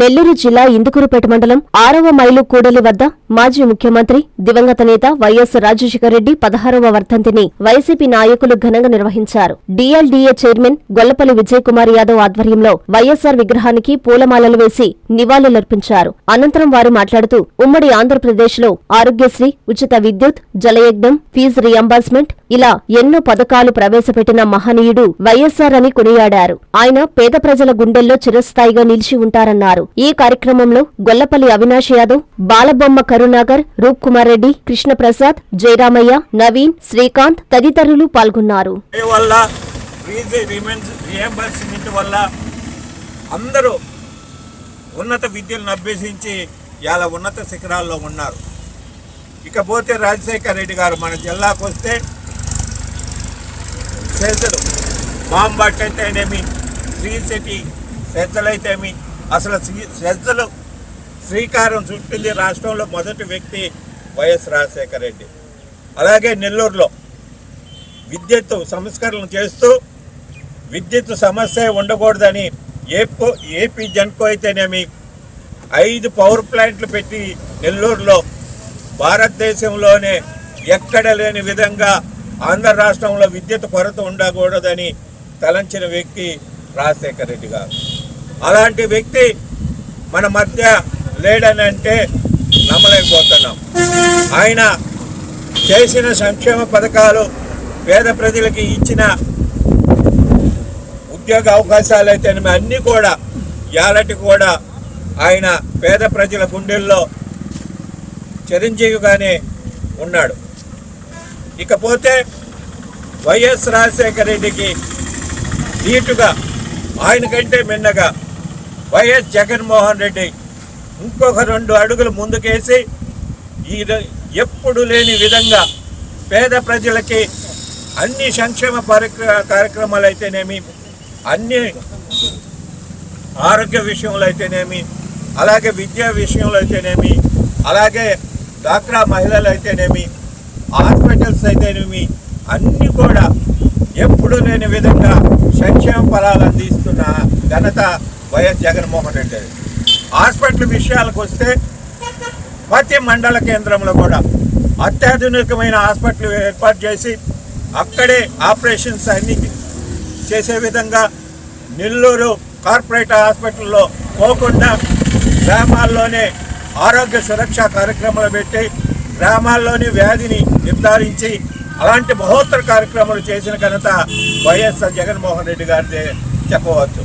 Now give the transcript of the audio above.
నెల్లూరు జిల్లా ఇందుకూరుపేట మండలం ఆరవ మైలు కూడలి వద్ద మాజీ ముఖ్యమంత్రి దివంగత నేత వైఎస్ రాజశేఖర రెడ్డి పదహారవ వర్ధంతిని వైసీపీ నాయకులు ఘనంగా నిర్వహించారు. డీఎల్డీఏ చైర్మన్ గొల్లపల్లి విజయ్ కుమార్ యాదవ్ ఆధ్వర్యంలో వైఎస్సార్ విగ్రహానికి పూలమాలలు వేసి నివాళులర్పించారు. అనంతరం వారు మాట్లాడుతూ ఉమ్మడి ఆంధ్రప్రదేశ్లో ఆరోగ్యశ్రీ ఉచిత విద్యుత్ జలయజ్ఞం ఫీజు రియంబర్స్మెంట్ ఇలా ఎన్నో పథకాలు ప్రవేశపెట్టిన మహనీయుడు వైఎస్సార్ అని కొనియాడారు. ఆయన పేద ప్రజల గుండెల్లో చిరస్థాయిగా నిలిచి ఉంటారన్నారు. ఈ కార్యక్రమంలో గొల్లపల్లి అవినాష్ యాదవ్ బాలబొమ్మ కరుణాకర్ రూప్ కుమార్ రెడ్డి కృష్ణప్రసాద్ జయరామయ్య నవీన్ శ్రీకాంత్ తదితరులు పాల్గొన్నారు. అందరూ ఉన్నత విద్యలను అభ్యసించి ఇలా ఉన్నత శిఖరాల్లో ఉన్నారు. ఇకపోతే రాజశేఖర రెడ్డి గారు మన జిల్లాకు వస్తే సెజలు బాంబట్ అయితేనేమి శ్రీ సిటీ సెజ్జలు అయితేమి అసలు శ్రద్ధలు శ్రీకారం చుట్టింది రాష్ట్రంలో మొదటి వ్యక్తి వైఎస్ రాజశేఖర రెడ్డి. అలాగే నెల్లూరులో విద్యుత్ సంస్కరణలు చేస్తూ విద్యుత్ సమస్య ఉండకూడదని ఏపో ఏపీ జన్కో అయితేనేమి ఐదు పవర్ ప్లాంట్లు పెట్టి నెల్లూరులో భారతదేశంలోనే ఎక్కడ లేని విధంగా ఆంధ్ర రాష్ట్రంలో విద్యుత్ కొరత ఉండకూడదని తలంచిన వ్యక్తి రాజశేఖర రెడ్డి గారు. అలాంటి వ్యక్తి మన మధ్య లేడని అంటే నమ్మలేకపోతున్నాం. ఆయన చేసిన సంక్షేమ పథకాలు పేద ప్రజలకి ఇచ్చిన ఉద్యోగ అవకాశాలు అయితే అన్నీ కూడా యాలటి కూడా ఆయన పేద ప్రజల గుండెల్లో చిరంజీవిగానే ఉన్నాడు. ఇకపోతే వైఎస్ రాజశేఖర రెడ్డికి నీటుగా ఆయన కంటే మిన్నగా వైఎస్ జగన్మోహన్ రెడ్డి ఇంకొక రెండు అడుగులు ముందుకేసి ఈ ఎప్పుడు లేని విధంగా పేద ప్రజలకి అన్ని సంక్షేమ పరిక్ర కార్యక్రమాలు అయితేనేమి అన్ని ఆరోగ్య విషయంలో అయితేనేమి అలాగే విద్యా విషయంలో అయితేనేమి అలాగే డాక్రా మహిళలు అయితేనేమి హాస్పిటల్స్ అయితేనేమి అన్నీ కూడా ఎప్పుడు లేని విధంగా సంక్షేమ ఫలాలు అందిస్తున్న ఘనత వైఎస్ జగన్మోహన్ రెడ్డి. హాస్పిటల్ విషయాలకు వస్తే ప్రతి మండల కేంద్రంలో కూడా అత్యాధునికమైన హాస్పిటల్ ఏర్పాటు చేసి అక్కడే ఆపరేషన్స్ అన్ని చేసే విధంగా నెల్లూరు కార్పొరేట్ హాస్పిటల్లో పోకుండా గ్రామాల్లోనే ఆరోగ్య సురక్ష కార్యక్రమాలు పెట్టి గ్రామాల్లోని వ్యాధిని నిర్ధారించి అలాంటి మహోత్తర కార్యక్రమాలు చేసిన ఘనత వైఎస్ఆర్ జగన్మోహన్ రెడ్డి గారిదే చెప్పవచ్చు.